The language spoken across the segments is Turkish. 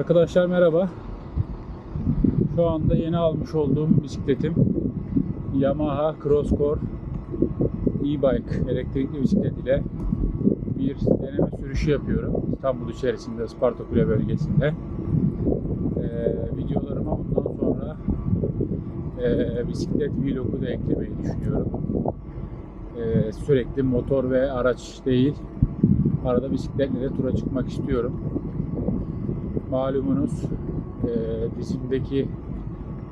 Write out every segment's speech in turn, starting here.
Arkadaşlar merhaba. Şu anda yeni almış olduğum bisikletim Yamaha Crosscore e-bike elektrikli bisiklet ile bir deneme sürüşü yapıyorum. İstanbul içerisinde Isparta Kule bölgesinde. Ee, videolarıma bundan sonra e, bisiklet vlogu da eklemeyi düşünüyorum. Ee, sürekli motor ve araç değil, arada bisikletle de tura çıkmak istiyorum malumunuz e, dizimdeki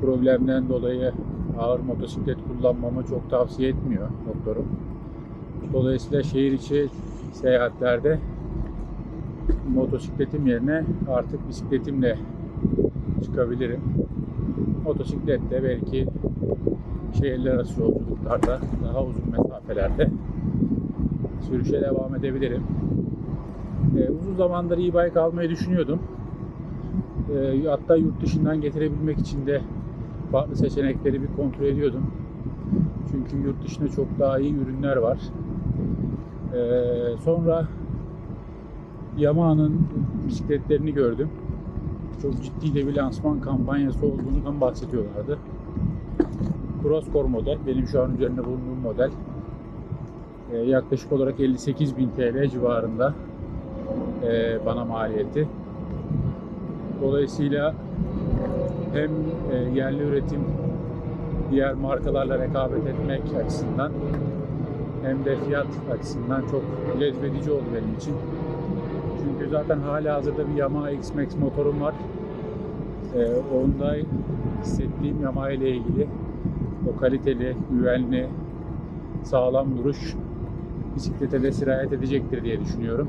problemden dolayı ağır motosiklet kullanmamı çok tavsiye etmiyor doktorum. Dolayısıyla şehir içi seyahatlerde motosikletim yerine artık bisikletimle çıkabilirim. Motosikletle belki şehirler arası yolculuklarda daha uzun mesafelerde sürüşe devam edebilirim. Ee, uzun zamandır e-bike almayı düşünüyordum. E, hatta yurt dışından getirebilmek için de farklı seçenekleri bir kontrol ediyordum. Çünkü yurt dışında çok daha iyi ürünler var. E, sonra Yamaha'nın bisikletlerini gördüm. Çok ciddi de bir lansman kampanyası olduğundan bahsediyorlardı. Crosscore model, benim şu an üzerinde bulunduğum model. E, yaklaşık olarak 58.000 TL civarında e, bana maliyeti. Dolayısıyla hem e, yerli üretim diğer markalarla rekabet etmek açısından hem de fiyat açısından çok cezbedici oldu benim için. Çünkü zaten hala hazırda bir Yamaha X-Max motorum var. E, onda hissettiğim Yamaha ile ilgili o kaliteli, güvenli, sağlam duruş bisiklete de sirayet edecektir diye düşünüyorum.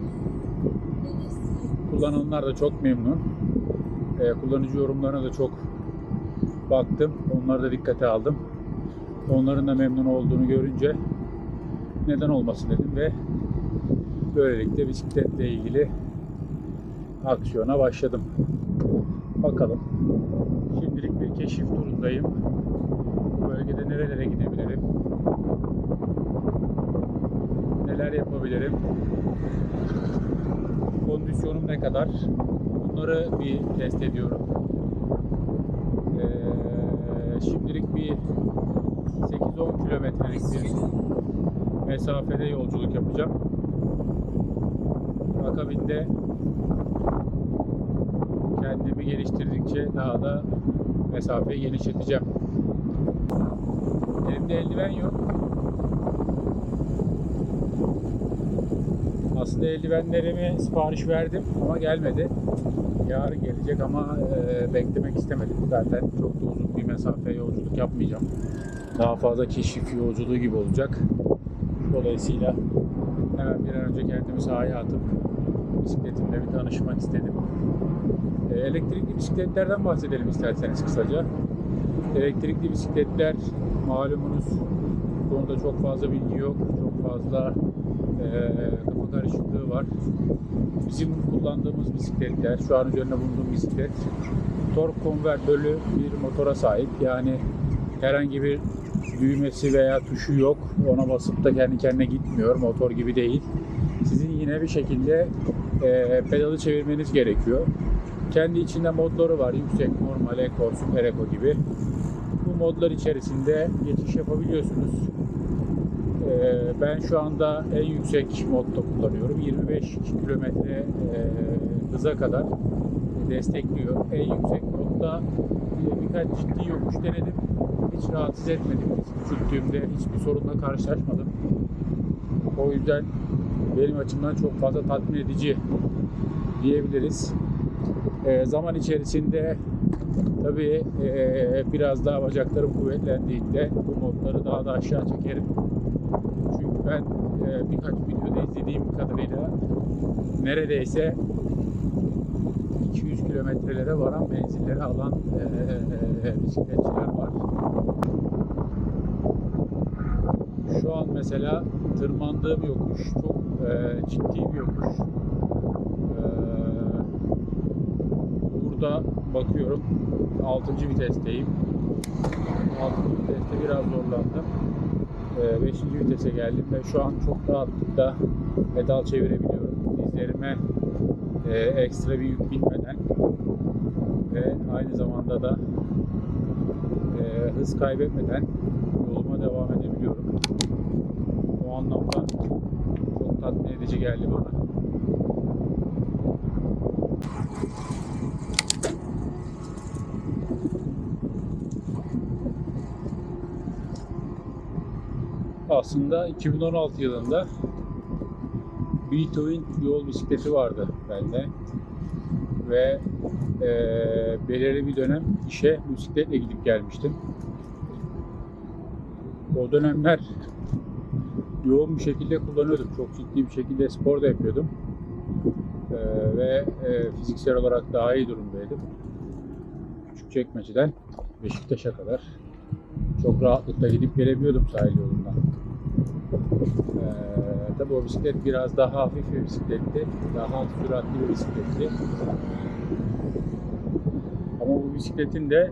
Kullananlar da çok memnun. Ee, kullanıcı yorumlarına da çok baktım. Onları da dikkate aldım. Onların da memnun olduğunu görünce neden olmasın dedim ve böylelikle bisikletle ilgili aksiyona başladım. Bakalım. Şimdilik bir keşif turundayım. Bu bölgede nerelere gidebilirim? Neler yapabilirim? Kondisyonum ne kadar? Bunları bir test ediyorum. Ee, şimdilik bir 8-10 kilometrelik bir mesafede yolculuk yapacağım. Akabinde kendimi geliştirdikçe daha da mesafeyi genişleteceğim. Elimde eldiven yok. Aslında eldivenlerimi sipariş verdim ama gelmedi. Yarın gelecek ama e, beklemek istemedim. Zaten çok da uzun bir mesafe yolculuk yapmayacağım. Daha fazla keşif yolculuğu gibi olacak. Dolayısıyla hemen bir an önce kendimi sahaya atıp bisikletimle bir tanışmak istedim. E, elektrikli bisikletlerden bahsedelim isterseniz kısaca. Elektrikli bisikletler malumunuz konuda çok fazla bilgi yok. Çok fazla e, karışıklığı var. Bizim kullandığımız bisikletler, şu an üzerinde bulunduğum bisiklet tork konvertörlü bir motora sahip. Yani herhangi bir düğmesi veya tuşu yok. Ona basıp da kendi kendine gitmiyor. Motor gibi değil. Sizin yine bir şekilde e, pedalı çevirmeniz gerekiyor. Kendi içinde modları var. Yüksek, normal, eko, süper eko gibi. Bu modlar içerisinde geçiş yapabiliyorsunuz. Ee, ben şu anda en yüksek modda kullanıyorum. 25 kilometre e, hıza kadar destekliyor. En yüksek modda e, birkaç ciddi yokuş denedim. Hiç rahatsız etmedim. Küçülttüğümde hiçbir sorunla karşılaşmadım. O yüzden benim açımdan çok fazla tatmin edici diyebiliriz. E, zaman içerisinde tabii e, biraz daha bacaklarım kuvvetlendiğinde bu modları daha da aşağı çekerim. Ben e, birkaç videoda izlediğim kadarıyla neredeyse 200 kilometrelere varan menzilleri alan e, e, bisikletçiler var. Şu an mesela tırmandığım yokuş çok e, ciddi bir yokuş. E, burada bakıyorum 6. vitesteyim. 6. viteste biraz zorlandım. 5. vitese geldim ve şu an çok rahatlıkla pedal çevirebiliyorum. Dizlerime e, ekstra bir yük binmeden ve aynı zamanda da e, hız kaybetmeden yoluma devam edebiliyorum. O anlamda çok tatmin edici geldi bana. Aslında 2016 yılında Beethoven yol bisikleti vardı bende ve eee belirli bir dönem işe bisikletle gidip gelmiştim. O dönemler yoğun bir şekilde kullanıyordum. Çok ciddi bir şekilde spor da yapıyordum. Eee, ve eee, fiziksel olarak daha iyi durumdaydım. Küçükçekmece'den Beşiktaş'a kadar çok rahatlıkla gidip gelebiliyordum sahil yolundan. Ee, tabii o bisiklet biraz daha hafif bir bisikletti. Daha süratli bir bisikletti. Ama bu bisikletin de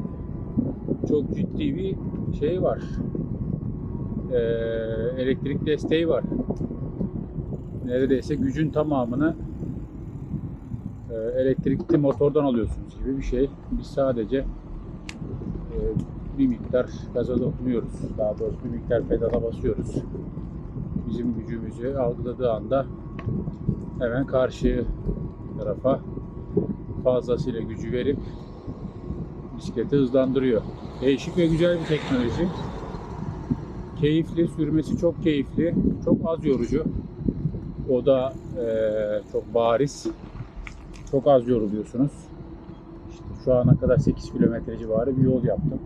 çok ciddi bir şey var. Ee, elektrik desteği var. Neredeyse gücün tamamını e, elektrikli motordan alıyorsunuz gibi bir şey. Biz sadece e, bir miktar gaza dokunuyoruz. Daha doğrusu bir miktar pedala basıyoruz. Bizim gücümüzü algıladığı anda hemen karşı tarafa fazlasıyla gücü verip bisikleti hızlandırıyor. Değişik ve güzel bir teknoloji. Keyifli, sürmesi çok keyifli, çok az yorucu. O da eee, çok bariz. Çok az yoruluyorsunuz. İşte şu ana kadar 8 kilometre civarı bir yol yaptım.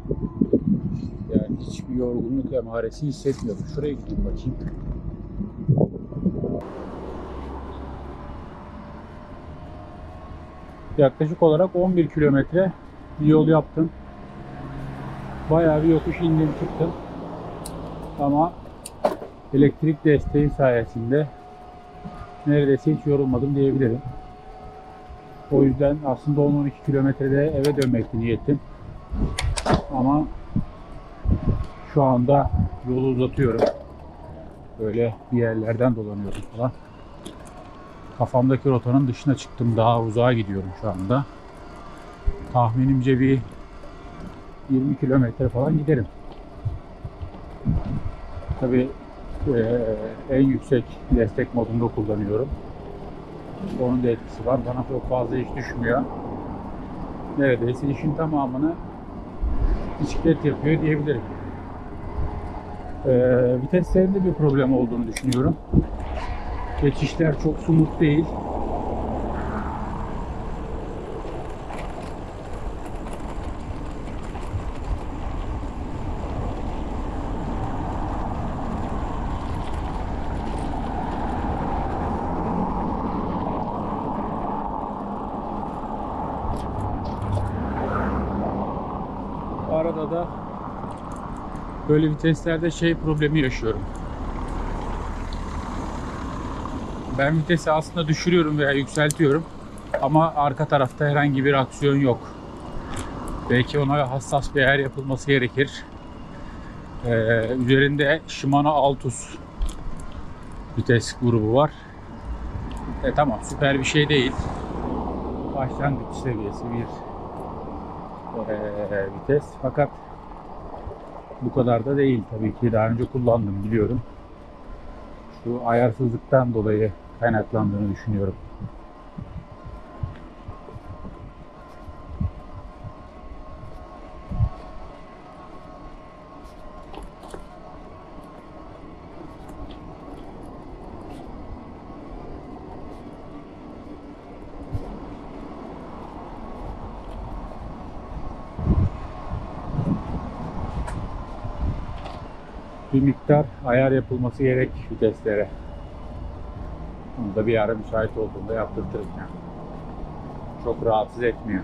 Yani hiçbir yorgunluk emaresi hissetmiyorum. Şuraya gideyim bakayım. Yaklaşık olarak 11 kilometre bir yol yaptım. Bayağı bir yokuş indim çıktım. Ama elektrik desteği sayesinde neredeyse hiç yorulmadım diyebilirim. O yüzden aslında 10-12 kilometrede eve dönmekti niyetim. Ama şu anda yolu uzatıyorum. Böyle bir yerlerden dolanıyorum falan. Kafamdaki rotanın dışına çıktım. Daha uzağa gidiyorum şu anda. Tahminimce bir 20 kilometre falan giderim. Tabii eee, en yüksek destek modunda kullanıyorum. Onun da etkisi var. Bana çok fazla iş düşmüyor. Neredeyse işin tamamını bisiklet yapıyor diyebilirim. Ee, viteslerinde bir problem olduğunu düşünüyorum. Geçişler çok smooth değil. Arada da böyle viteslerde şey problemi yaşıyorum. Ben vitesi aslında düşürüyorum veya yükseltiyorum ama arka tarafta herhangi bir aksiyon yok. Belki ona hassas bir ayar yapılması gerekir. Ee, üzerinde Shimano Altus vites grubu var. E tamam süper bir şey değil. Başlangıç seviyesi bir eee, vites. Fakat bu kadar da değil tabii ki. Daha önce kullandım biliyorum. Şu ayarsızlıktan dolayı kaynaklandığını düşünüyorum. bir miktar ayar yapılması gerek viteslere. Onu da bir ara müsait olduğunda yaptırtırım yani. Çok rahatsız etmiyor.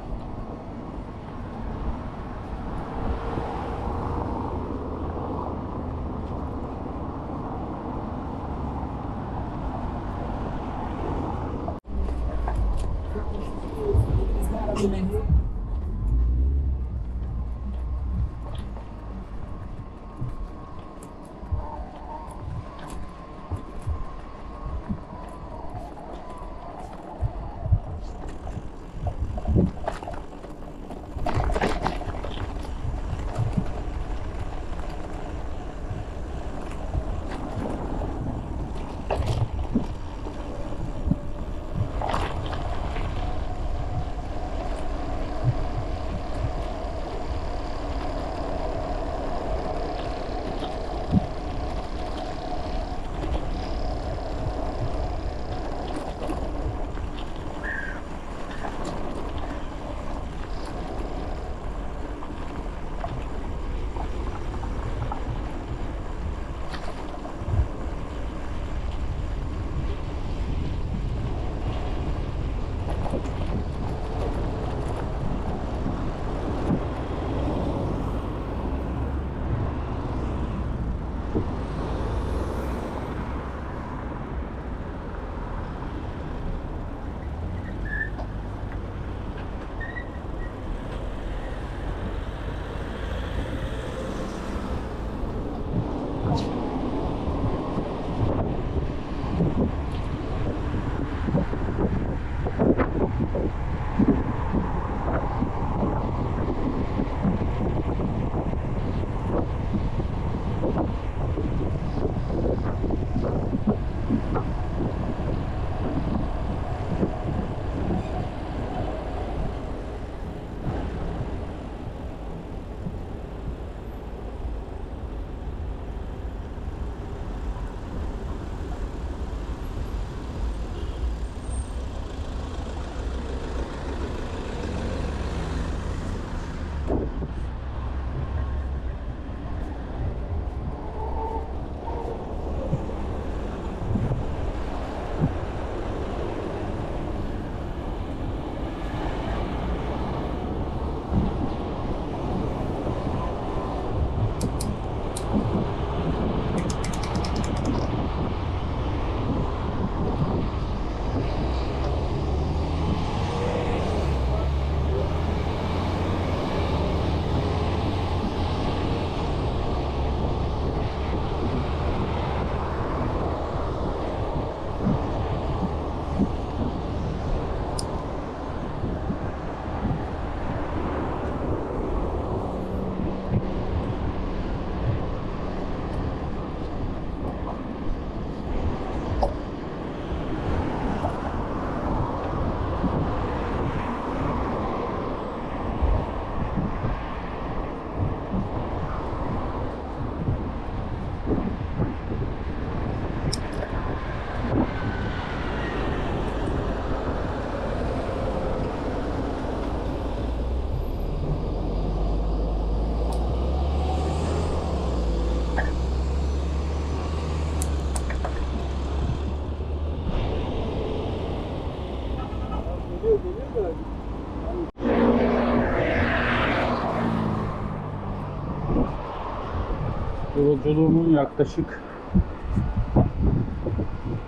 Yolculuğumun yaklaşık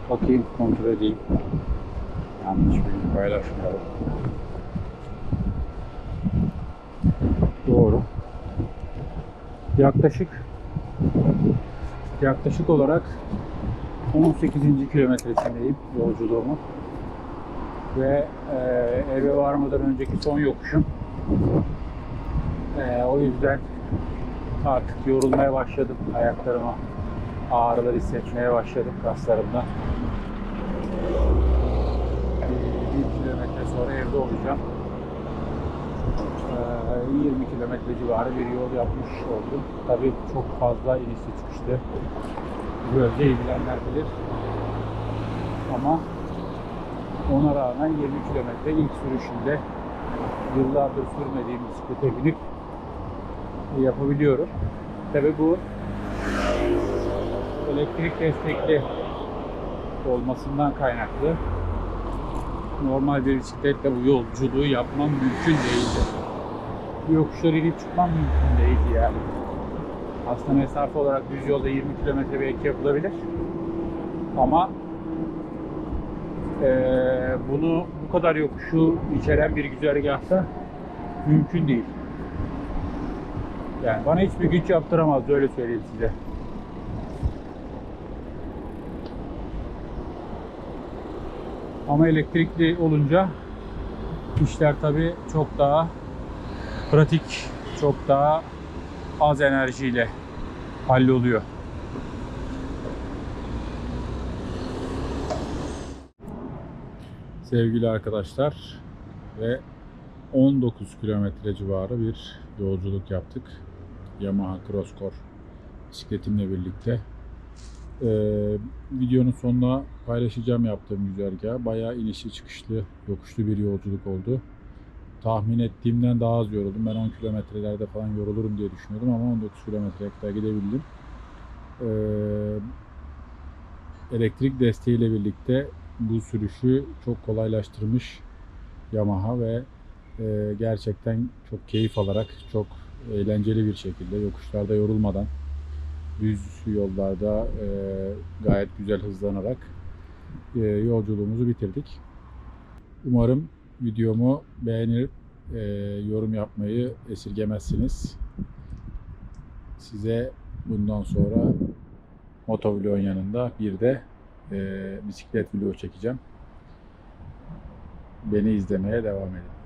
bakayım kontrol edeyim. Yanlış bilgi paylaşmayalım. Doğru. Yaklaşık yaklaşık olarak 18. kilometresindeyim yolculuğumun. Ve e, eve varmadan önceki son yokuşum. E, o yüzden artık yorulmaya başladım. Ayaklarıma ağrılar hissetmeye başladım kaslarımda. Bir, kilometre sonra evde olacağım. Ee, 20 kilometre civarı bir yol yapmış oldum. Tabii çok fazla inişli çıkıştı. Böyle ilgilenenler bilir. Ama ona rağmen 20 kilometre ilk sürüşümde yıllardır sürmediğim bisiklete binip yapabiliyorum. Tabii bu elektrik destekli olmasından kaynaklı. Normal bir bisikletle bu yolculuğu yapmam mümkün değildi. Yokuşları inip çıkmam mümkün değildi yani. Aslında mesafe olarak düz yolda 20 kilometre belki yapılabilir. Ama eee, bunu bu kadar yokuşu içeren bir güzergahta mümkün değil. Yani bana hiçbir güç yaptıramaz öyle söyleyeyim size. Ama elektrikli olunca işler tabii çok daha pratik, çok daha az enerjiyle halloluyor. Sevgili arkadaşlar ve 19 kilometre civarı bir yolculuk yaptık. Yamaha Crosscore bisikletimle birlikte. Ee, videonun sonuna paylaşacağım yaptığım güzergah. Bayağı inişli çıkışlı, yokuşlu bir yolculuk oldu. Tahmin ettiğimden daha az yoruldum. Ben 10 kilometrelerde falan yorulurum diye düşünüyordum ama 19 kilometreye kadar gidebildim. Ee, elektrik desteğiyle birlikte bu sürüşü çok kolaylaştırmış Yamaha ve e, gerçekten çok keyif alarak, çok eğlenceli bir şekilde yokuşlarda yorulmadan düz yollarda e, gayet güzel hızlanarak e, yolculuğumuzu bitirdik. Umarım videomu beğenir, e, yorum yapmayı esirgemezsiniz. Size bundan sonra motovlogun yanında bir de e, bisiklet vlogu çekeceğim. Beni izlemeye devam edin.